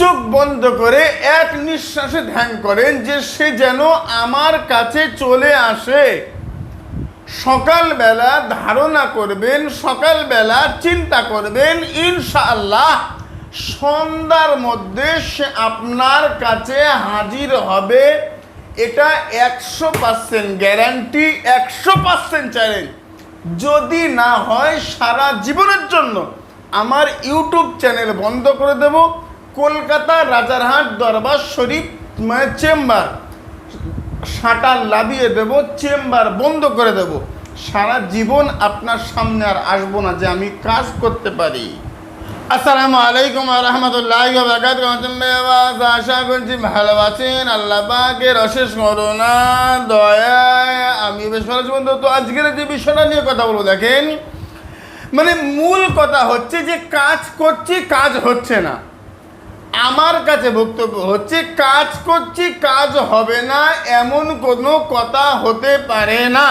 চোখ বন্ধ করে এক নিঃশ্বাসে ধ্যান করেন যে সে যেন আমার কাছে চলে আসে। সকালবেলা ধারণা করবেন, সকালবেলা চিন্তা করবেন, ইনশাআল্লাহ সন্ধ্যার মধ্যে সে আপনার কাছে হাজির হবে। এটা একশো পার্সেন্ট গ্যারান্টি, একশো পার্সেন্ট চ্যালেঞ্জ। যদি না হয় সারা জীবনের জন্য আমার ইউটিউব চ্যানেল বন্ধ করে দেব। কলকাতা রাজারহাট দরবার শরীফ মানে চেম্বার। সাঁটার লাভিয়ে দেব, চেম্বার বন্ধ করে দেব। সারা জীবন আপনার সামনে আর আসব না যে আমি কাজ করতে পারি। আসসালামু আলাইকুম রহমতুল্লাহ আশা করছি ভালো আছেন। আল্লাহ অশেষ করোনা দয়ায়। আমি বেশ ভালো আছি বন্ধু। তো আজকের যে বিষয়টা নিয়ে কথা বলব, দেখেন মানে মূল কথা হচ্ছে যে কাজ করছি, কাজ হচ্ছে না। আমার কাছে বক্তব্য হচ্ছে, কাজ করছি, কাজ হবে না, এমন কোনো কথা হতে পারে না।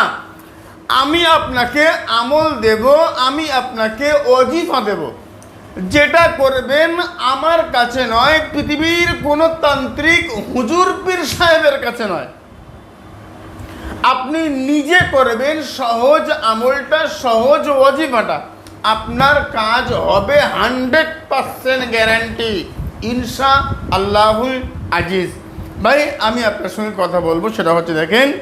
আমি আপনাকে আমল দেব, আমি আপনাকে অজিফা দেব। যেটা করবেন আমার কাছে নয়, পৃথিবীর কোনো তান্ত্রিক হুজুর পীর সাহেবের কাছে নয়। আপনি নিজে করবেন সহজ আমলটা, সহজ অজিফাটা। আপনার কাজ হবে হান্ড্রেড পার্সেন্ট গ্যারান্টি ইনশা আল্লাহুল আজিজ। ভাই, আমি আপনার সঙ্গে কথা বলব, সেটা হচ্ছে দেখেন,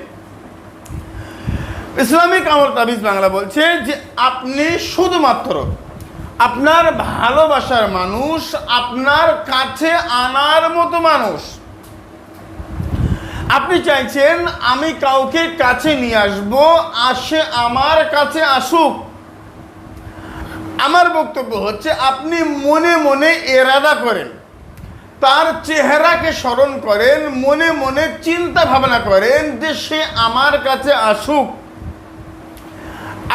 ইসলামিক আমল তাবিজ বাংলা বলছে যে আপনি শুধুমাত্র আপনার ভালোবাসার মানুষ, আপনার কাছে আনার মতো মানুষ। আপনি চাইছেন, আমি কাউকে কাছে নিয়ে আসব আসে আমার কাছে আসুক। আমার বক্তব্য হচ্ছে, আপনি মনে মনে এরাদা করেন। তার চেহারাকে স্মরণ করেন, মনে মনে চিন্তা ভাবনা করেন যে সে আমার কাছে আসুক।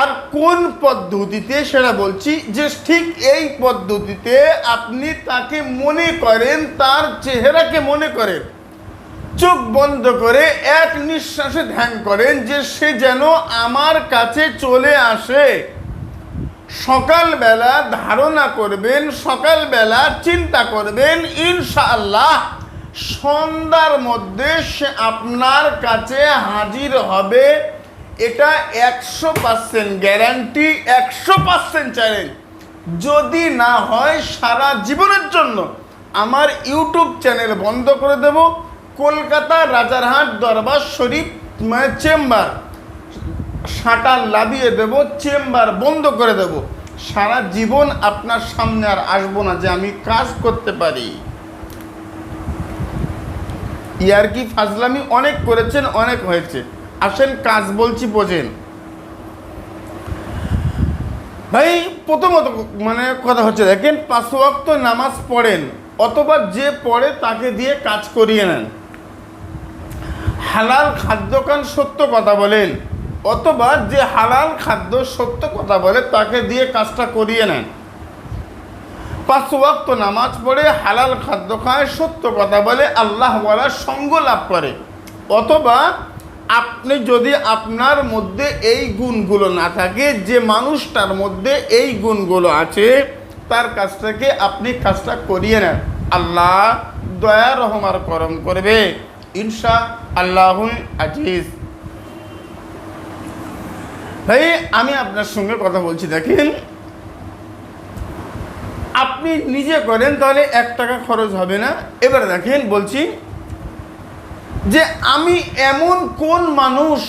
আর কোন পদ্ধতিতে সেটা বলছি যে ঠিক এই পদ্ধতিতে আপনি তাকে মনে করেন, তার চেহারাকে মনে করেন। চোখ বন্ধ করে এক নিঃশ্বাসে ধ্যান করেন যে সে যেন আমার কাছে চলে আসে। সকালবেলা ধারণা করবেন, সকালবেলা চিন্তা করবেন, ইনশাআল্লাহ সন্ধ্যার মধ্যে সে আপনার কাছে হাজির হবে। এটা একশো পার্সেন্ট গ্যারান্টি, একশো পার্সেন্ট চ্যালেঞ্জ। যদি না হয় সারা জীবনের জন্য আমার ইউটিউব চ্যানেল বন্ধ করে দেব। কলকাতা রাজারহাট দরবার শরীফ মানে চেম্বার। শাটার লাভিয়ে দেব, চেম্বার বন্ধ করে দেব। সারা জীবন আপনার সামনে আর আসব না যে আমি কাজ করতে পারি। ইয়ার কি ফাজলামি? অনেক করেছেন, অনেক হয়েছে। আসেন, কাজ বলছি, বোঝেন। ভাই, প্রথমত মানে কথা হচ্ছে, দেখেন, পাঁচ নামাজ পড়েন, অথবা যে পড়ে তাকে দিয়ে কাজ করিয়ে নেন। হালাল খাদ্য খান সত্য কথা বলেন। অথবা যে হালাল খাদ্য সত্য কথা বলে, তাকে দিয়ে কাজটা করিয়ে নেন। পাঁচ ওয়াক্ত নামাজ পড়ে হালাল খাদ্য খায়, সত্য কথা বলে, আল্লাহ বলার সঙ্গ লাভ করে। অথবা আপনি যদি আপনার মধ্যে এই গুণগুলো না থাকে, যে মানুষটার মধ্যে এই গুণগুলো আছে, তার কাজটাকে আপনি কাজটা করিয়ে নেন। আল্লাহ দয়া রহমার করম করবে। ইনশা আল্লাহুল আজিজ। ভাই, আমি আপনার সঙ্গে কথা বলছি, দেখেন। আপনি নিজে করেন, তাহলে এক টাকা খরচ হবে না। এবার দেখেন, বলছি যে আমি এমন কোন মানুষ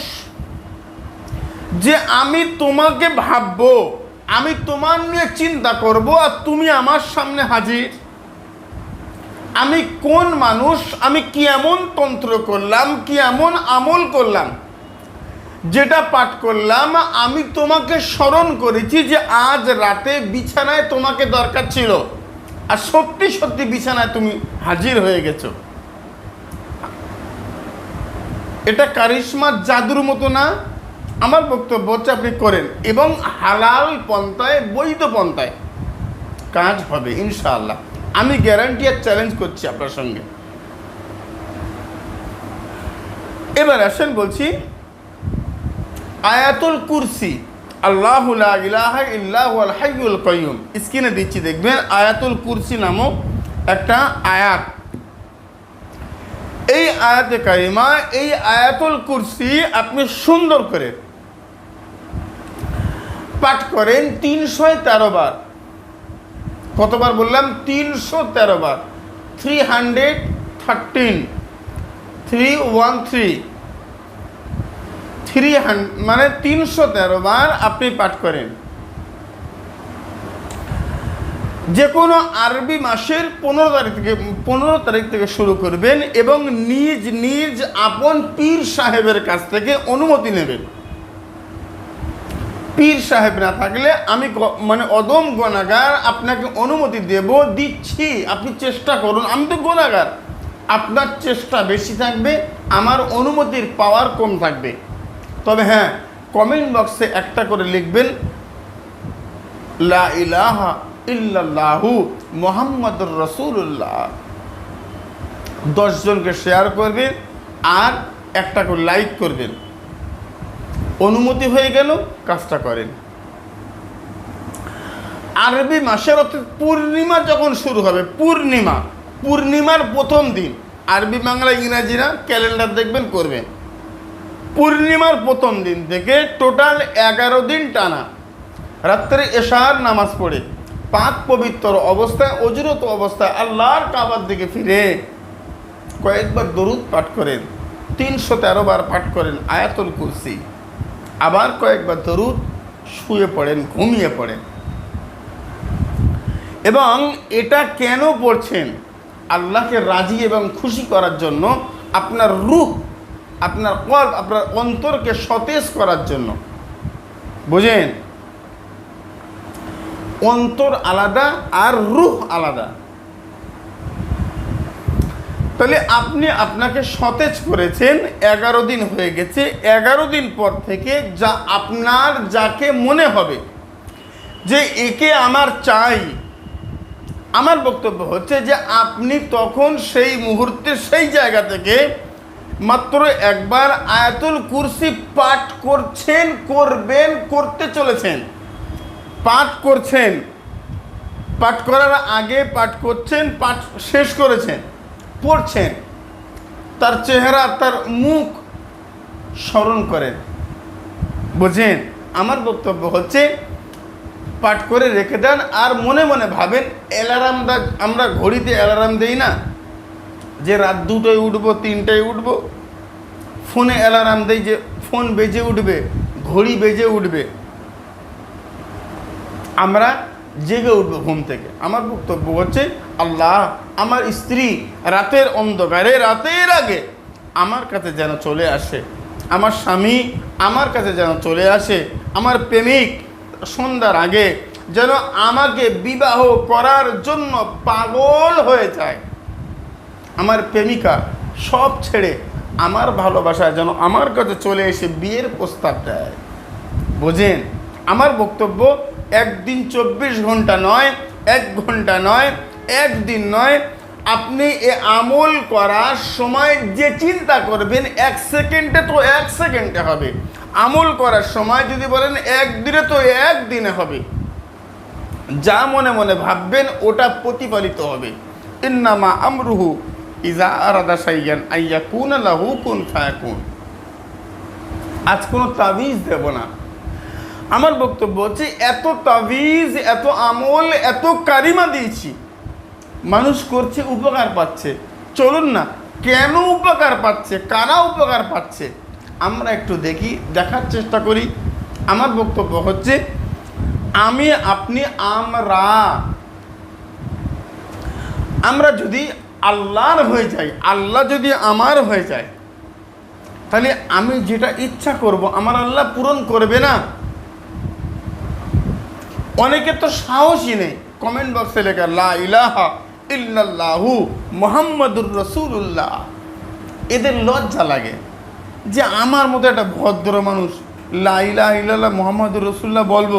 যে আমি তোমাকে ভাববো, আমি তোমার নিয়ে চিন্তা করব, আর তুমি আমার সামনে হাজির? আমি কোন মানুষ? আমি কি এমন তন্ত্র করলাম, কি এমন আমল করলাম? যেটা পাঠ করলাম, আমি তোমাকে স্মরণ করেছি যে আজ রাতে বিছানায় তোমাকে দরকার ছিল। আর সত্যি সত্যি বিছানায় তুমি হাজির হয়ে গেছো। এটা কারিশমার জাদুর মতো না, আমার বক্তব্য হচ্ছে আপনি করেন। এবং হালাল পন্থায়, বৈধ পন্থায় কাজ হবে, ইনশাআল্লাহ। আমি গ্যারান্টি আর চ্যালেঞ্জ করছি আপনার সঙ্গে। এবার আসেন বলছি আয়াতুল কুরসি। আল্লাহ ইলাহা ইল্লাহু আল হাইয়ুল কাইয়ুম। স্ক্রিনে দিচ্ছি, দেখবেন আয়াতুল কুরসি নামক একটা আয়াত। এই আয়াতে কারিমা, এই আয়াতুল কুরসি আপনি সুন্দর করে পাঠ করেন তিনশো তেরো বার। কতবার বললাম? তিনশো তেরো বার। Three hundred thirteen three one three three মানে তিনশো তেরো বার আপনি পাঠ করেন। যে কোনো আরবি মাসের পনেরো তারিখ থেকে, পনেরো তারিখ থেকে শুরু করবেন এবং নিজ নিজ আপন পীর সাহেবের কাছ থেকে অনুমতি নেবেন। পীর সাহেব না থাকলে আমি মানে অদম গণাগার আপনাকে অনুমতি দেব, দিচ্ছি, আপনি চেষ্টা করুন, আমি তো গণাগার আপনার চেষ্টা বেশি থাকবে, আমার অনুমতির পাওয়ার কম থাকবে। তবে হ্যাঁ কমেন্ট বক্সে একটা করে লিখবেন, লা ইলাহা ইল্লাল্লাহু মোহাম্মদুর রসুল্লাহ দশজনকে শেয়ার করবেন আর একটা করে লাইক করবেন। অনুমতি হয়ে গেল, কাজটা করেন। আরবি মাসের অর্থাৎ পূর্ণিমা যখন শুরু হবে, পূর্ণিমা, পূর্ণিমার প্রথম দিন, আরবি, বাংলা, ইংরাজিরা ক্যালেন্ডার দেখবেন, করবেন। পূর্ণিমার প্রথম দিন থেকে টোটাল এগারো দিন টানা। রাত্রে এশার নামাজ পড়ে, পাক পবিত্র অবস্থায়, অজরত অবস্থায় আল্লাহর কাবার দিকে ফিরে কয়েকবার দরুদ পাঠ করেন, তিনশো তেরো বার পাঠ করেন আয়াতুল কুরসি। আবার কয়েকবার দরুদ শুয়ে পড়েন, ঘুমিয়ে পড়েন। এবং এটা কেন পড়ছেন? আল্লাহকে রাজি এবং খুশি করার জন্য আপনার রূপ আপনার কল, আপনার অন্তরকে সতেজ করার জন্য। বুঝেন? অন্তর আলাদা আর রূহ আলাদা। তাহলে আপনি আপনাকে সতেজ করেছেন, এগারো দিন হয়ে গেছে, এগারো দিন পর থেকে যা আপনার যাকে মনে হবে, যে একে আমার চাই। আমার বক্তব্য হচ্ছে যে আপনি তখন সেই মুহূর্তে সেই জায়গা থেকে মাত্র একবার আয়াতুল কুরসি পাঠ করছেন, করবেন, করতে চলেছেন। পাঠ করছেন। পাঠ করার আগে পাঠ করছেন, পাঠ শেষ করেছেন, পড়ছেন। তার চেহারা, তার মুখ স্মরণ করেন। বুঝেন, আমার বক্তব্য হচ্ছে, পাঠ করে রেখে দেন আর মনে মনে ভাবেন, অ্যালার্ম আমরা ঘড়িতে অ্যালার্ম দেই না? যে রাত দুটোয় উঠবো, তিনটায় উঠবো ফোনে অ্যালার্ম দেই যে ফোন বেজে উঠবে, ঘড়ি বেজে উঠবে। আমরা জেগে উঠবো ঘুম থেকে। আমার বক্তব্য হচ্ছে, আল্লাহ আমার স্ত্রী রাতের অন্ধকারে, রাতের আগে আমার কাছে যেন চলে আসে, আমার স্বামী আমার কাছে যেন চলে আসে, আমার প্রেমিক সন্ধ্যার আগে যেন আমাকে বিবাহ করার জন্য পাগল হয়ে যায়। আমার প্রেমিকা সব ছেড়ে আমার ভালোবাসায় যেন আমার কাছে চলে এসে বিয়ের প্রস্তাব দেয়। বোঝেন? আমার বক্তব্য একদিন চব্বিশ ঘণ্টা নয়, এক ঘণ্টা নয়, একদিন নয়। আপনি এ আমল করার সময় যে চিন্তা করবেন, এক সেকেন্ডে তো এক সেকেন্ডে হবে। আমল করার সময় যদি বলেন, একদিনে তো একদিনে হবে। যা মনে মনে ভাববেন, ওটা প্রতিফলিত হবে। ইন্নামা আমরুহু ইজা আরাদা সাইয়ান আইয়া কুন লাহু কুন ফায়াকুন। আজ কোনো তাবিজ দেব না। আমার বক্তব্য হচ্ছে, এত তাবিজ, এত আমল, এত কারিমা দিয়েছি। মানুষ করছে, উপকার পাচ্ছে। চলুন না, কেন উপকার পাচ্ছে? কারা উপকার পাচ্ছে? আমরা একটু দেখি, দেখার চেষ্টা করি। আমার বক্তব্য হচ্ছে, আমি, আপনি, আমরা। আমরা যদি আল্লাহর হয়ে যাই আল্লাহ যদি আমার হয়ে যায়, তাহলে আমি যেটা ইচ্ছা করব, আমার আল্লাহ পূরণ করবে না। অনেকে তো সাহসই নেই। কমেন্ট বক্সে লেখা, লা ইলাহা ইল্লাল্লাহু মোহাম্মদুর রসুল্লাহ এদের লজ্জা লাগে যে আমার মতো একটা ভদ্র মানুষ, লা ইলাহা ইল্লাল্লাহ মোহাম্মদুর রসুল্লাহ বলব।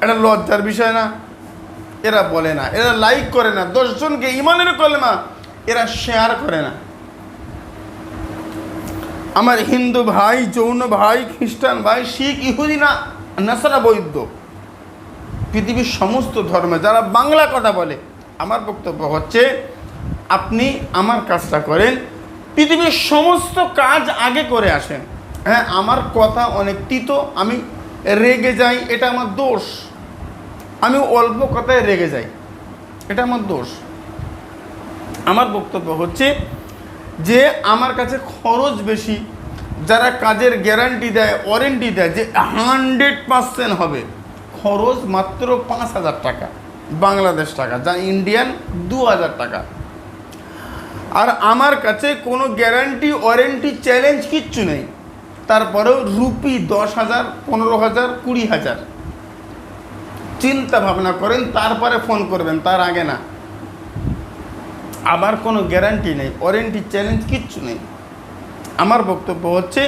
এটা লজ্জার বিষয় না। এরা বলে না। এরা লাইক করে না। দশজনকে ইমানের কলেমা এরা শেয়ার করে না। আমার হিন্দু ভাই, যৌন ভাই, খ্রিস্টান ভাই, শিখ, ইহুদি না, নাসারা বৈদ্য পৃথিবীর সমস্ত ধর্মে, যারা বাংলা কথা বলে, আমার বক্তব্য হচ্ছে, আপনি আমার কাজটা করেন, পৃথিবীর সমস্ত কাজ আগে করে আসেন। হ্যাঁ আমার কথা অনেক তিতো, আমি রেগে যাই, এটা আমার দোষ। আমি অল্প কথায় রেগে যাই, এটা আমার দোষ। আমার বক্তব্য হচ্ছে যে আমার কাছে খরচ বেশি, যারা কাজের গ্যারান্টি দেয় ওয়ারেন্টি দেয়, যে হান্ড্রেড পার্সেন্ট হবে। খরচ মাত্র পাঁচ হাজার টাকা, বাংলাদেশ টাকা, যা ইন্ডিয়ান দু হাজার টাকা। আর আমার কাছে কোনো গ্যারান্টি ওয়ারেন্টি চ্যালেঞ্জ কিচ্ছু নেই। তারপরেও রুপি দশ হাজার, পনেরো হাজার, কুড়ি হাজার। চিন্তা ভাবনা করেন, তারপরে ফোন করবেন, তার আগে না। আমার কোনো গ্যারান্টি নেই ওয়ারেন্টি চ্যালেঞ্জ কিচ্ছু নেই। আমার বক্তব্য হচ্ছে,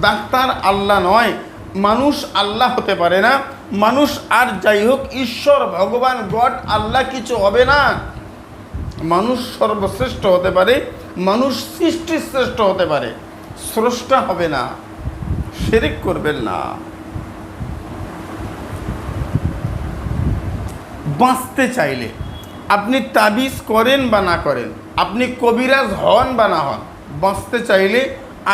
ডাক্তার আল্লাহ নয়, মানুষ আল্লাহ হতে পারে না, মানুষ আর যাই হোক, ঈশ্বর, ভগবান, গড, আল্লাহ কিছু হবে না। মানুষ সর্বশ্রেষ্ঠ হতে পারে, মানুষ সৃষ্টি শ্রেষ্ঠ হতে পারে, স্রষ্টা হবে না, শেরিক করবেন না। বাঁচতে চাইলে আপনি তাবিজ করেন বা না করেন, আপনি কবিরাজ হন বা না হন, বাঁচতে চাইলে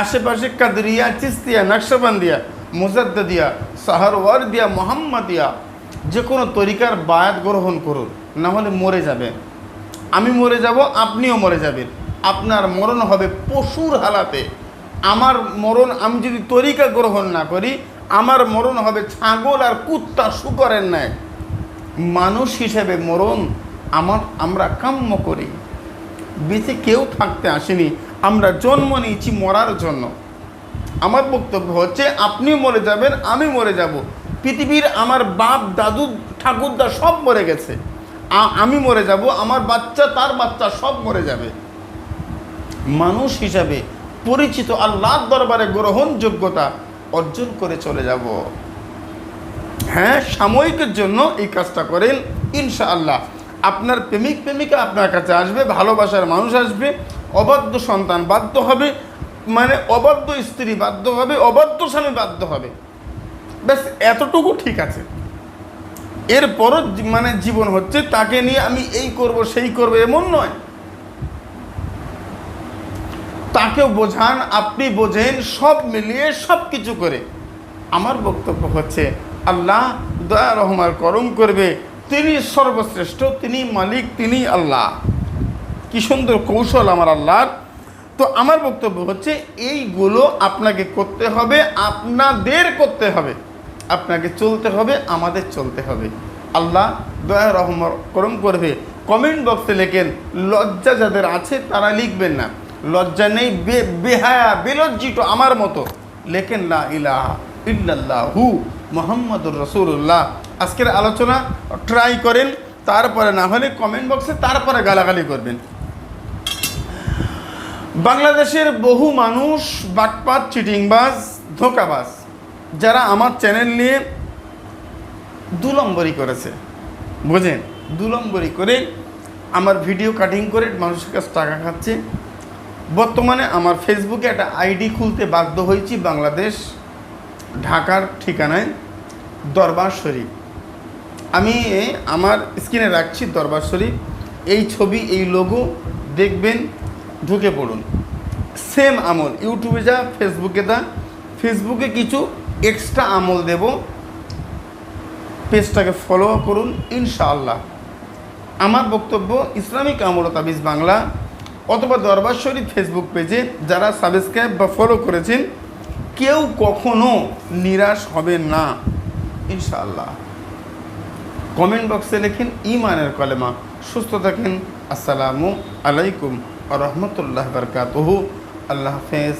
আশেপাশে কাদরিয়া, চিস্তিয়া, নকশবন্দিয়া মুজাদ্দিয়া সাহারওয়ার দিয়া মোহাম্মদিয়া যে কোনো তরিকার বায়াত গ্রহণ করুন, না হলে মরে যাবেন। আমি মরে যাব, আপনিও মরে যাবেন। আপনার মরণ হবে পশুর হালাতে। আমার মরণ আমি যদি তরিকা গ্রহণ না করি, আমার মরণ হবে ছাগল আর কুত্তা শুকরের ন্যায়। মানুষ হিসেবে মরণ আমার, আমরা কাম্য করি। বেঁচে কেউ থাকতে আসেনি। আমরা জন্ম নিয়েছি মরার জন্য। আমার বক্তব্য হচ্ছে, আপনি মরে যাবেন, আমি মরে যাব। পৃথিবীর আমার বাপ, দাদু, ঠাকুরদা সব মরে গেছে। আমি মরে যাব, আমার বাচ্চা, তার বাচ্চা সব মরে যাবে। মানুষ হিসাবে পরিচিত আল্লাহর দরবারে গ্রহণযোগ্যতা অর্জন করে চলে যাব। হ্যাঁ সাময়িকের জন্য এই কাজটা করেন, ইনশাআল্লাহ। আপনার প্রেমিক প্রেমিকা আপনার কাছে আসবে, ভালোবাসার মানুষ আসবে, অবাধ্য সন্তান বাধ্য হবে মানে অবাধ্য স্ত্রী বাধ্য হবে, অবাধ্য স্বামী বাধ্য হবে। ব্যাস, এতটুকু ঠিক আছে। এরপরও মানে জীবন হচ্ছে তাকে নিয়ে আমি এই করব, সেই করব, এমন নয়। তাকেও বোঝান, আপনি বোঝেন, সব মিলিয়ে সব কিছু করে। আমার বক্তব্য হচ্ছে, আল্লাহ দয়া রহমার করম করবে তিনি সর্বশ্রেষ্ঠ, তিনি মালিক, তিনি আল্লাহ। কি সুন্দর কৌশল আমার আল্লাহর। তো আমার বক্তব্য হচ্ছে, এইগুলো আপনাকে করতে হবে, আপনাদের করতে হবে। আপনাকে চলতে হবে, আমাদের চলতে হবে। আল্লাহ দয়া রহম করম করবে। কমেন্ট বক্সে লেখেন, লজ্জা যাদের আছে তারা লিখবেন না। লজ্জা নেই বেহায়া, বেলজ্জিত আমার মতো। লেখেন, লা ইলাহা ইল্লাল্লাহু। মোহাম্মদুর রসুল্লাহ আজকের আলোচনা ট্রাই করেন, তারপরে না হলে কমেন্ট বক্সে তারপরে গালাগালি করবেন। বাংলাদেশের বহু মানুষ বাটপাত চিটিংবাজ, ধোকাবাজ, যারা আমার চ্যানেল নিয়ে দু নম্বরই করেছে। বুঝেন? দু নম্বরই করে আমার ভিডিও কাটিং করে মানুষের কাছে টাকা খাচ্ছে। বর্তমানে আমার ফেসবুকে একটা আইডি খুলতে বাধ্য হয়েছি বাংলাদেশ ঢাকার ঠিকানায় দরবার শরীফ। আমি আমার স্ক্রিনে রাখছি দরবার শরীফ। এই ছবি, এই লোগো দেখবেন, ঢুকে পড়ুন। সেম আমল, ইউটিউবে যা ফেসবুকে দা ফেসবুকে কিছু এক্সট্রা আমল দেব। পেজটাকে ফলো করুন, ইনশাআল্লাহ। আমার বক্তব্য, ইসলামিক আমল তাবিজ বাংলা অথবা দরবার শরীফ ফেসবুক পেজে যারা সাবস্ক্রাইব বা ফলো করেছেন কেউ কখনো নিরাশ হবেন না। ইনশাআল্লাহ। কমেন্ট বক্সে লেখেন ইমানের কলেমা। সুস্থ থাকেন। আসসালামু আলাইকুম রহমতুল্লাহ বরকাতহু। আল্লাহ হাফেজ।